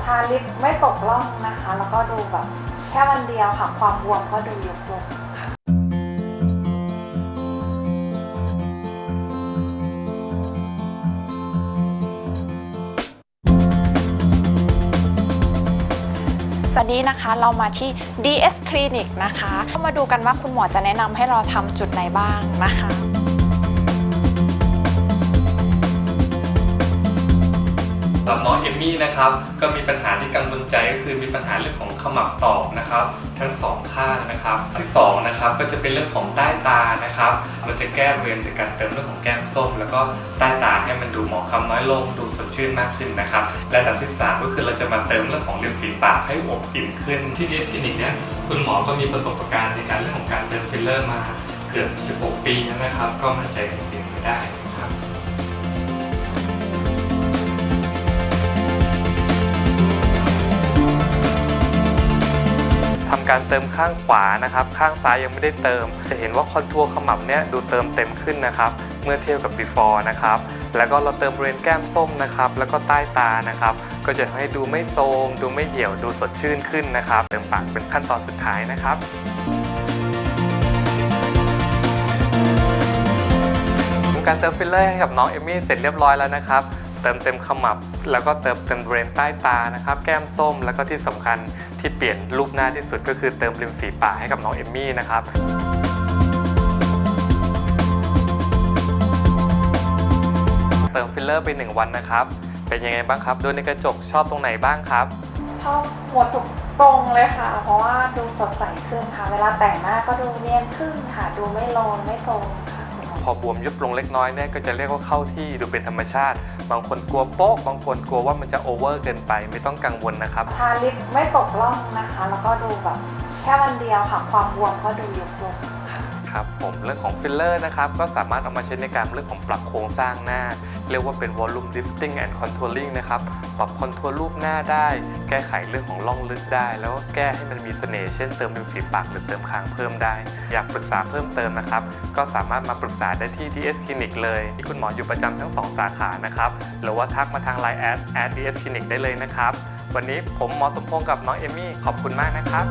ทาลิปไม่ตกล่องนะคะ แล้วก็ดูแบบแค่วันเดียวค่ะ ความบวมก็ดูยุบลงค่ะสวัสดีนะคะเรามาที่ DS Clinic นะคะ มาดูกันว่าคุณหมอจะแนะนำให้เราทำจุดไหนบ้างนะคะ สำหรับน้องเอมมี่นะครับก็มีปัญหาที่กังวลใจก็คือมีปัญหาเรื่องของขมับตอบนะครับทั้งสองข้างนะครับที่สองนะครับก็จะเป็นเรื่องของใต้ตานะครับเราจะแก้บริเวณจากการเติมเรื่องของแก้มส้ม แล้วก็ใต้ตาให้มันดูหมองคล้ำน้อยลงดูสดชื่นมากขึ้นนะครับและดับที่สามก็คือเราจะมาเติมเรื่องของริมฝีปากให้อบอิ่มขึ้นที่ดีคลินิกเนี่ยคุณหมอก็มีประสบการณ์ในการเรื่องของการเติมฟิลเลอร์มาเกือบ 16 ปีแล้วนะครับ ก็มั่นใจในสิ่งนี้ได้ ทำการเติมข้างขวานะครับ ข้างซ้ายยังไม่ได้เติม จะเห็นว่าคอนทัวร์ขมับเนี่ยดูเติมเต็มขึ้นนะครับ เมื่อเทียบกับ before นะครับ แล้วก็เราเติมบริเวณแก้มส้มนะครับ แล้วก็ใต้ตานะครับ ก็จะทำให้ดูไม่โทมดูไม่เหี่ยวดูสดชื่นขึ้นนะครับ เติมปากเป็นขั้นตอนสุดท้ายนะครับการเติมฟิลเลอร์ให้กับน้องเอมี่เสร็จเรียบร้อยแล้วนะครับ เติมเต็มขมับ แล้วก็เติมเต็มบริเวณใต้ตานะครับ แก้มส้ม แล้วก็ที่สำคัญที่เปลี่ยนรูปหน้าที่สุดก็คือเติมริมฝีปากให้กับน้องเอมมี่นะครับเติมฟิลเลอร์ไป 1 วันนะครับ เป็นยังไงบ้างครับ ดูในกระจกชอบตรงไหนบ้างครับ ชอบหัวทุกตรงเลยค่ะ เพราะว่าดูสดใสขึ้นค่ะ เวลาแต่งหน้าก็ดูเนียนขึ้นค่ะ ดูไม่โลนไม่ทรม พอบวมยุบลงเล็กน้อยเนี่ยก็จะเรียกว่าเข้าที่ดูเป็นธรรมชาติ บางคนกลัวโป๊ะบางคนกลัวว่ามันจะโอเวอร์เกินไปไม่ต้องกังวลนะครับทาลิปไม่ตกล่องนะคะ แล้วก็ดูแบบแค่วันเดียวค่ะ ความบวมก็ดูยุบลง ครับผมเรื่องของฟิลเลอร์นะครับก็สามารถเอามาใช้ในการเรื่องของปรับโครงสร้างหน้า เรียกว่าเป็น volume lifting and contouring นะครับปรับคอนทัวร์รูปหน้าได้ แก้ไขเรื่องของร่องลึกได้ แล้วก็แก้ให้มันมีเสน่ห์เช่นเติมริมฝีปากหรือเติมคางเพิ่มได้ อยากปรึกษาเพิ่มเติมนะครับ ก็สามารถมาปรึกษาได้ที่ DS Clinic เลย ที่คุณหมออยู่ประจำทั้ง 2 สาขานะครับหรือว่าทักมาทาง Line แอด at DS Clinic ได้เลยนะครับวันนี้ผมหมอสมพงษ์กับน้องเอมี่ขอบคุณมากนะครับ